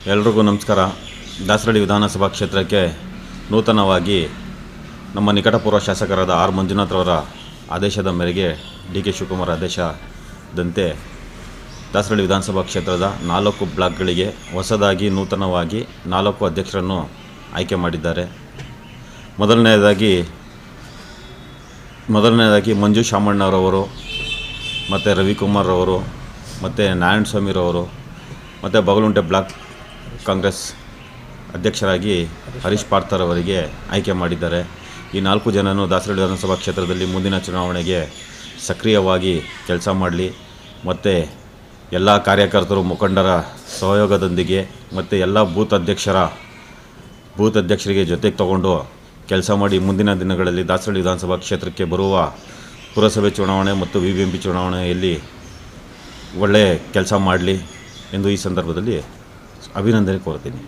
ಎಲ್ರಿಗೂ ನಮಸ್ಕಾರ. ದಾಸರಳ್ಳಿ ವಿಧಾನಸಭಾ ಕ್ಷೇತ್ರಕ್ಕೆ ನೂತನವಾಗಿ ನಮ್ಮ ನಿಕಟಪೂರ್ವ ಶಾಸಕರಾದ ಆರ್ ಮಂಜುನಾಥ್ರವರ ಆದೇಶದ ಮೇರೆಗೆ ಡಿ ಕೆ ಶಿವಕುಮಾರ್ ಆದೇಶದಂತೆ ದಾಸರಳ್ಳಿ ವಿಧಾನಸಭಾ ಕ್ಷೇತ್ರದ ನಾಲ್ಕು ಬ್ಲಾಕ್ಗಳಿಗೆ ಹೊಸದಾಗಿ, ನೂತನವಾಗಿ ನಾಲ್ಕು ಅಧ್ಯಕ್ಷರನ್ನು ಆಯ್ಕೆ ಮಾಡಿದ್ದಾರೆ. ಮೊದಲನೆಯದಾಗಿ ಮೊದಲನೆಯದಾಗಿ ಮಂಜು ಶಾಮಣ್ಣರವರು, ಮತ್ತು ರವಿಕುಮಾರ್ ಅವರು ಮತ್ತು ನಾರಾಯಣ ಸ್ವಾಮಿರವರು ಮತ್ತು ಬಗಲುಂಟೆ ಬ್ಲಾಕ್ ಕಾಂಗ್ರೆಸ್ ಅಧ್ಯಕ್ಷರಾಗಿ ಹರೀಶ್ ಪಾರ್ಥರ್ ಅವರಿಗೆ ಆಯ್ಕೆ ಮಾಡಿದ್ದಾರೆ. ಈ ನಾಲ್ಕು ಜನನು ದಾಸರಳ್ಳಿ ವಿಧಾನಸಭಾ ಕ್ಷೇತ್ರದಲ್ಲಿ ಮುಂದಿನ ಚುನಾವಣೆಗೆ ಸಕ್ರಿಯವಾಗಿ ಕೆಲಸ ಮಾಡಲಿ. ಮತ್ತು ಎಲ್ಲ ಕಾರ್ಯಕರ್ತರು ಮುಖಂಡರ ಸಹಯೋಗದೊಂದಿಗೆ ಮತ್ತು ಎಲ್ಲ ಬೂತ್ ಅಧ್ಯಕ್ಷರ, ಬೂತ್ ಅಧ್ಯಕ್ಷರಿಗೆ ಜೊತೆಗೆ ತಗೊಂಡು ಕೆಲಸ ಮಾಡಿ ಮುಂದಿನ ದಿನಗಳಲ್ಲಿ ದಾಸರಳ್ಳಿ ವಿಧಾನಸಭಾ ಕ್ಷೇತ್ರಕ್ಕೆ ಬರುವ ಪುರಸಭೆ ಚುನಾವಣೆ ಮತ್ತು ವಿ ಬಿ ಎಂ ಪಿ ಚುನಾವಣೆಯಲ್ಲಿ ಒಳ್ಳೆಯ ಕೆಲಸ ಮಾಡಲಿ ಎಂದು ಈ ಸಂದರ್ಭದಲ್ಲಿ ಅಭಿನಂದನೆ ಕೋರ್ತೀನಿ